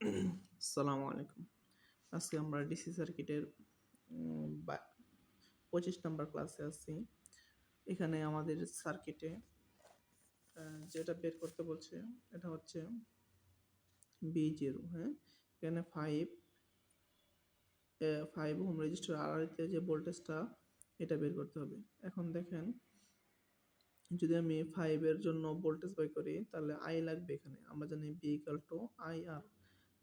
আসসালামু আলাইকুম। আজকে আমরা ডিসি সার্কিটের পঁচিশ নম্বর ক্লাসে আছি। এখানে আমাদের সার্কিটে যেটা বের করতে বলছে, এটা হচ্ছে বি জিরো হ্যাঁ? এখানে ফাইভ ফাইভ হোম রেজিস্টার আড়াইতে যে ভোল্টেজটা, এটা বের করতে হবে। এখন দেখেন, যদি আমি ফাইভের জন্য ভোল্টেজ বাই করি, তাহলে আই লাগবে এখানে। আমরা জানি V equal to I R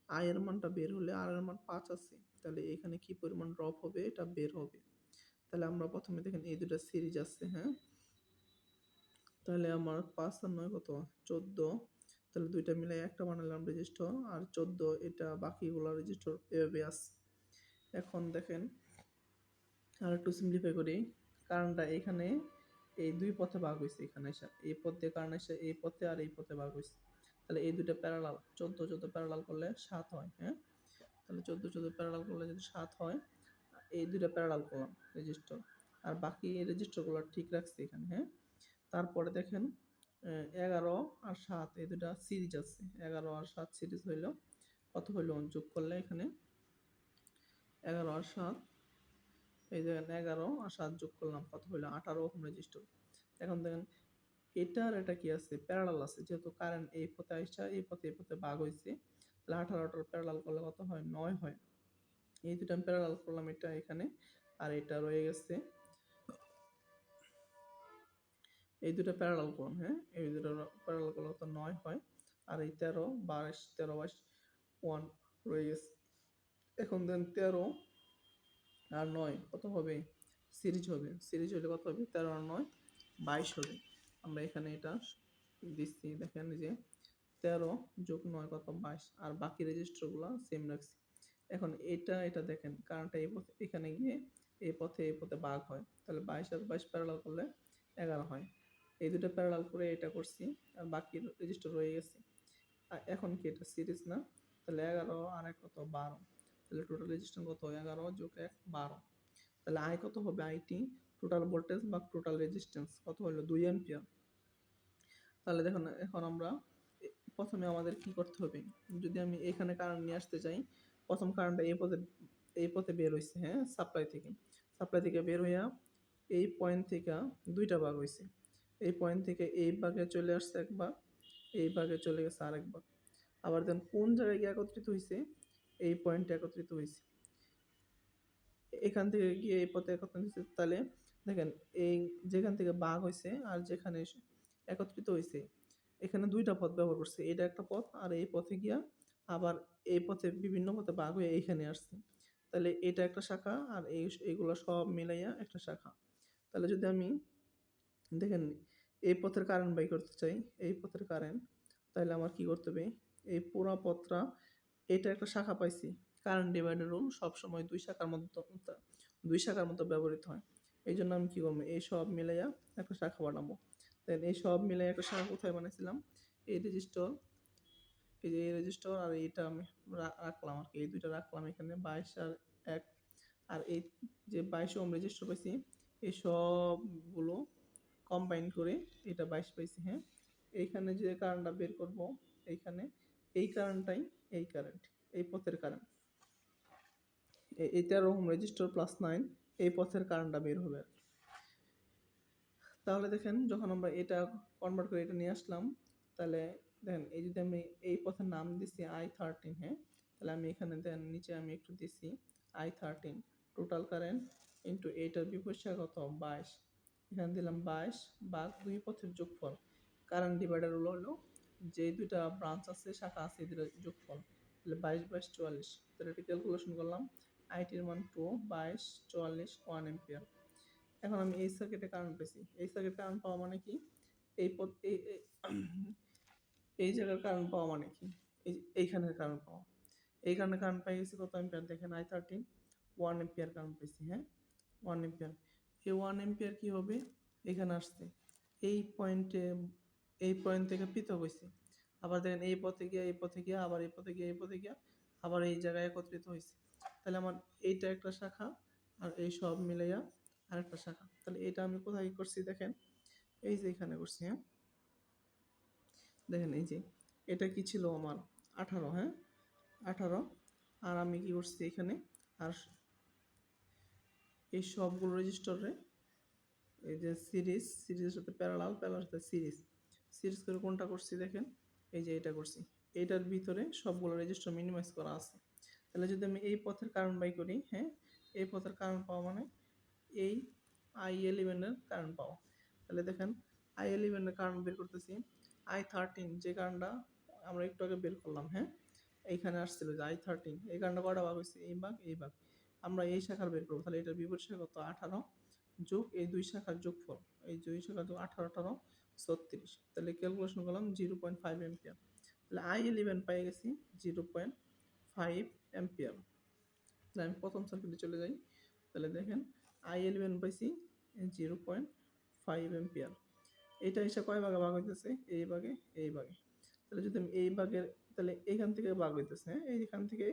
I এর মানটা বের হলে আর এর মান পাঁচ আছে, তাহলে এখানে কি পরিমাণ ড্রপ হবে? এটা বের হবে। তাহলে আমরা প্রথমে দেখেন এই দুটো সিরিজ আছে হ্যাঁ? তাহলে আমার পাঁচ আর নয় কত? চোদ্দ। তাহলে দুইটা মিলে একটা বানালাম রেজিস্টার আর চোদ্দ এটা বাকিগুলো রেজিস্টার এভাবে আছে। এখন দেখেন আর একটু সিম্পলিফাই করি। কারণটা এখানে এই দুই পথে ভাগ হয়েছে এখানে এসে এই পথ কারণ এসে এই পথে আর এই পথে ভাগ হয়েছে তাহলে এই দুটো প্যারালাল চোদ্দ চোদ্দ প্যারালাল করলে সাত হয় হ্যাঁ? তাহলে চোদ্দ চোদ্দ প্যারালাল করলে যদি সাত হয়, এই দুটো প্যারালাল করলাম রেজিস্টার আর বাকি রেজিস্টারগুলো ঠিক রাখছি এখানে হ্যাঁ? তারপরে দেখেন এগারো আর সাত, এই দুটা সিরিজ আছে। এগারো আর সাত সিরিজ হইল, কত হইল? যোগ করলে এখানে এগারো আর সাত, এই দেখেন এগারো আর সাত যোগ করলাম, কত হইল? আঠারো ওহম রেজিস্টার এখন দেখেন এটা আর এটা কি আছে? প্যারালাল আছে। যেহেতু কারেন্ট এই পথে আইসা এই পথে এই পথে ভাগ হয়েছে, তাহলে আঠারোটার প্যারালাল করলে কত হয়? নয় হয়। এই দুটো আমি প্যারালাল করলাম, এটা এখানে, আর এটা রয়ে গেছে। এই দুটো প্যারালাল করুন হ্যাঁ? এই দুটো প্যারালাল করলে কত? নয় হয়। আর এই তেরো, বাইশ তেরো, বাইশ ওয়ান রয়ে গেছে। এখন দেন তেরো আর নয় কত হবে? সিরিজ হবে। সিরিজ হলে কত হবে? তেরো আর নয়, বাইশ হবে। আমরা এখানে এটা দিচ্ছি। দেখেন যে তেরো যোগ নয় কত? বাইশ। আর বাকি রেজিস্টারগুলো সেম রাখছি। এখন এটা এটা দেখেন, কারণটা এই পথে, এখানে গিয়ে এই পথে এই পথে বাঘ হয়। তাহলে বাইশ আর বাইশ প্যারালাল করলে এগারো হয়। এই দুটো প্যারালাল করে এটা করছি, আর বাকি রেজিস্টার রয়ে গেছে। আর এখন কি এটা? সিরিজ না? তাহলে এগারো আর এক কত? বারো। তাহলে টোটাল রেজিস্ট্যান্স কত? এগারো যোগ এক, বারো। তাহলে আই কত হবে? আইটি টোটাল ভোল্টেজ বা টোটাল রেজিস্ট্যান্স কত হলো? দুই অ্যাম্পিয়ার তাহলে দেখুন, এখন আমরা প্রথমে আমাদের কি করতে হবে? যদি আমি এখানে কারেন্ট নিয়ে আসতে চাই, প্রথম কারেন্টটা এই পথে এই পথে বের হয়েছে হ্যাঁ? সাপ্লাই থেকে। সাপ্লাই থেকে বের হইয়া এই পয়েন্ট থেকে দুইটা ভাগ হয়েছে এই পয়েন্ট থেকে এই ভাগে চলে আসছে একবার এই ভাগে চলে গেছে আরেকবার আবার দেন কোন জায়গায় গিয়ে একত্রিত হয়েছে এই পয়েন্টে একত্রিত হয়েছে এখান থেকে গিয়ে এই পথে একত্রিত হয়েছে তাহলে দেখেন, এই যেখান থেকে বাঘ হয়েছে আর যেখানে একত্রিত হয়েছে এখানে দুইটা পথ ব্যবহার করছে। এটা একটা পথ আর এই পথে গিয়া আবার এই পথে বিভিন্ন পথে বাঘ হয়ে এইখানে আসছে। তাহলে এটা একটা শাখা আর এই এইগুলো সব মিলাইয়া একটা শাখা। তাহলে যদি আমি দেখেন এই পথের কারেন্ট বাই করতে চাই, এই পথের কারেন্ট তাহলে আমার কি করতে হবে? এই পুরা পথটা, এটা একটা শাখা পাইছি। কারেন্ট ডিভাইডার রুল সবসময় দুই শাখার মতো দুই শাখার মতো ব্যবহৃত হয়। এই জন্য আমি কী করব? এই সব মিলাইয়া একটা শাখা বানাবো। দেন এই সব মিলে একটা শাখা কোথায় বানাইছিলাম? এই রেজিস্টর এই যে এই রেজিস্টর আর এইটা আমি রাখলাম আর কি। এই দুইটা রাখলাম এখানে, বাইশ আর এক। আর এই যে বাইশ ওম রেজিস্টার পাইছি, এই সবগুলো কম্বাইন করে এটা বাইশ পাইছি হ্যাঁ। এইখানে যে কারেন্টটা বের করব, এইখানে, এই কারেন্টটাই এই কারেন্ট এই পথের কারেন্ট এই ওহম রেজিস্টার প্লাস নাইন এই পথের কারেন্টটা বের হবে আর। তাহলে দেখেন যখন আমরা এটা কনভার্ট করে এটা নিয়ে আসলাম, তাহলে দেখেন এই যদি আমি এই পথের নাম দিছি আই থার্টিন হ্যাঁ? তাহলে আমি এখানে দেন নিচে আমি একটু দিছি I thirteen total current into এইটার বিপরীত কত? বাইশ। এখানে দিলাম বাইশ বা দুই পথের যোগফল। কারেন্ট ডিভাইডার হলো হলো যে দুইটা ব্রাঞ্চ আছে, শাখা আছে এই দুটার যোগফল। তাহলে বাইশ বাইশ চুয়াল্লিশ। তাহলে এটা ক্যালকুলেশন করলাম। আইটির মান টু বাইশ, চুয়াল্লিশ ওয়ান এম্পিয়ার এখন আমি এই সার্কিটে কারেন্ট পেয়েছি। এই সার্কিট কারেন্ট পাওয়া মানে কি? এই পথ এই জায়গার কারেন্ট পাওয়া মানে কি? এই এইখানের কারেন্ট পাওয়া। এইখানে কারেন্ট পাই গেছি কত এম্পিয়ার দেখেন I thirteen one ampere current পেয়েছি হ্যাঁ? ওয়ান এম্পিয়ার এই ওয়ান এম্পিয়ার কি হবে? এখানে আসছে। এই পয়েন্টে এই পয়েন্ট থেকে পৃথক হয়েছে আবার দেখেন এই পথে গিয়া, এই পথে গিয়ে, আবার এই পথে গিয়ে, এই পথে গিয়া, আবার এই জায়গায় একত্রিত হয়েছে তাহলে আমার এইটা একটা শাখা, আর এই সব মিলাইয়া শাখা তাহলে এটা আমি কোথায় করছি দেখেন। এই যে এখানে করছি হ্যাঁ? দেখেন এই যে, এটা কি ছিল আমার? আঠারো হ্যাঁ? আঠারো। আর আমি কি করছি এখানে? আর এই সবগুলো রেজিস্টারে এই যে সিরিজ সিরিজের সাথে প্যারালাল প্যারালাল সাথে সিরিজ সিরিজ করে কোনটা করছি দেখেন? এই যে এটা করছি। এইটার ভিতরে সবগুলো রেজিস্টার মিনিমাইজ করা আছে। তাহলে যদি আমি এই পথের কারণ বাই করি হ্যাঁ? এই পথের কারণ পাওয়া মানে এই আই এলিভেনের কারণ পাওয়া তাহলে দেখেন আই এলিভেনের কারণ বের করতেছি। আই থার্টিন যে কারণটা আমরা একটু আগে বের করলাম হ্যাঁ? এইখানে আসছিল যে আই থার্টিন এই কারণটা কটা ভাগ হয়েছে? এই ভাগ এই ভাগ। আমরা এই শাখার বের করব, তাহলে এটার বিপরীত শাখা কত? আঠারো যোগ এই দুই শাখার যোগফল। এই দুই শাখার যোগ আঠারো আঠারো ছত্রিশ। তাহলে ক্যালকুলেশন করলাম জিরো পয়েন্ট ফাইভ এম্পিয়ার তাহলে আই ইলেভেন পেয়ে গেছি জিরো পয়েন্ট ফাইভ এম্পিয়ার তাহলে আমি প্রথম সার্কিটে চলে যাই। তাহলে দেখেন আই ইলেভেন পাইছি জিরো পয়েন্ট ফাইভ এম্পিয়ার এইটা হিসাব কয় ভাগে ভাগ হইতেছে? এই ভাগে এই ভাগে। তাহলে যদি আমি এই ভাগের, তাহলে এইখান থেকে ভাগ হইতেছে হ্যাঁ? এইখান থেকে,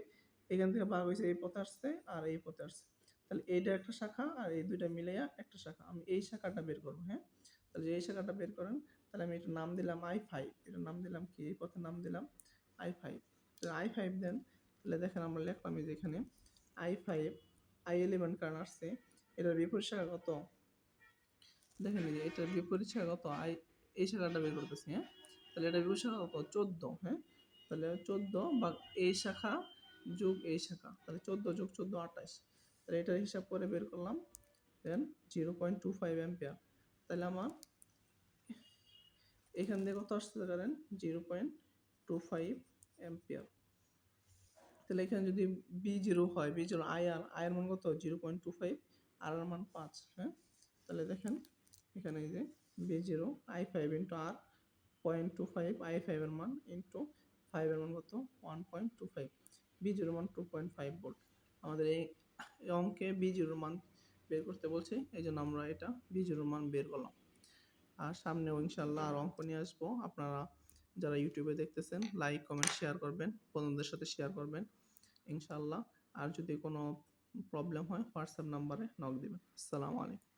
এখান থেকে ভাগ হয়েছে এই পথে আসছে আর এই পথে আসছে। তাহলে এইটা একটা শাখা আর এই দুইটা মিলাইয়া একটা শাখা। আমি এই শাখাটা বের করব হ্যাঁ? তাহলে এই শাখাটা বের করেন, তাহলে আমি এটার নাম দিলাম আই ফাইভ। এটার নাম দিলাম কি? এই পথের নাম দিলাম আই ফাইভ। তাহলে আই ফাইভ দেন, তাহলে দেখেন আমরা লিখলাম এই যে এখানে, আই ফাইভ, আই ইলেভেন কারণ আসছে। এটার বিপরীত শাখা কত দেখেন যে এটার বিপরীত শাখা কত আই এই শাখাটা বের করতেছি হ্যাঁ? তাহলে এটার বিপরীত শাখা কত চোদ্দ হ্যাঁ? তাহলে চোদ্দ বা এই শাখা যোগ এই শাখা, তাহলে চোদ্দ যোগ চোদ্দ আঠাশ। তাহলে এটার হিসাব করে বের করলাম, then zero point two five ampere. তাহলে আমার এখান থেকে কত আসতে পারেন zero point two five ampere. তাহলে এখানে যদি বি জিরো হয়, বি জিরো আই আর আয়ের মান কত? Zero point two five. আর এর মান পাঁচ হ্যাঁ? তাহলে দেখেন, এখানে এই যে V zero I five into R point two five I ফাইভের মান ইন্টু ফাইভের মান কত? One point two five V zero মান টু পয়েন্ট ফাইভ ভোল্ট আমাদের এই অঙ্কে বি জিরোর মান বের করতে বলছে, এই জন্য আমরা এটা বি জিরোর মান বের করলাম। আর সামনেও ইনশাল্লাহ আর অঙ্ক নিয়ে আসব। আপনারা যারা ইউটিউবে দেখতেছেন লাইক কমেন্ট শেয়ার করবেন। বন্ধুদের সাথে শেয়ার করবেন ইনশাল্লাহ আর যদি কোনো প্রবলেম হয় হোয়াটসঅ্যাপ নাম্বারে নক দিবেন। আসসালামু আলাইকুম।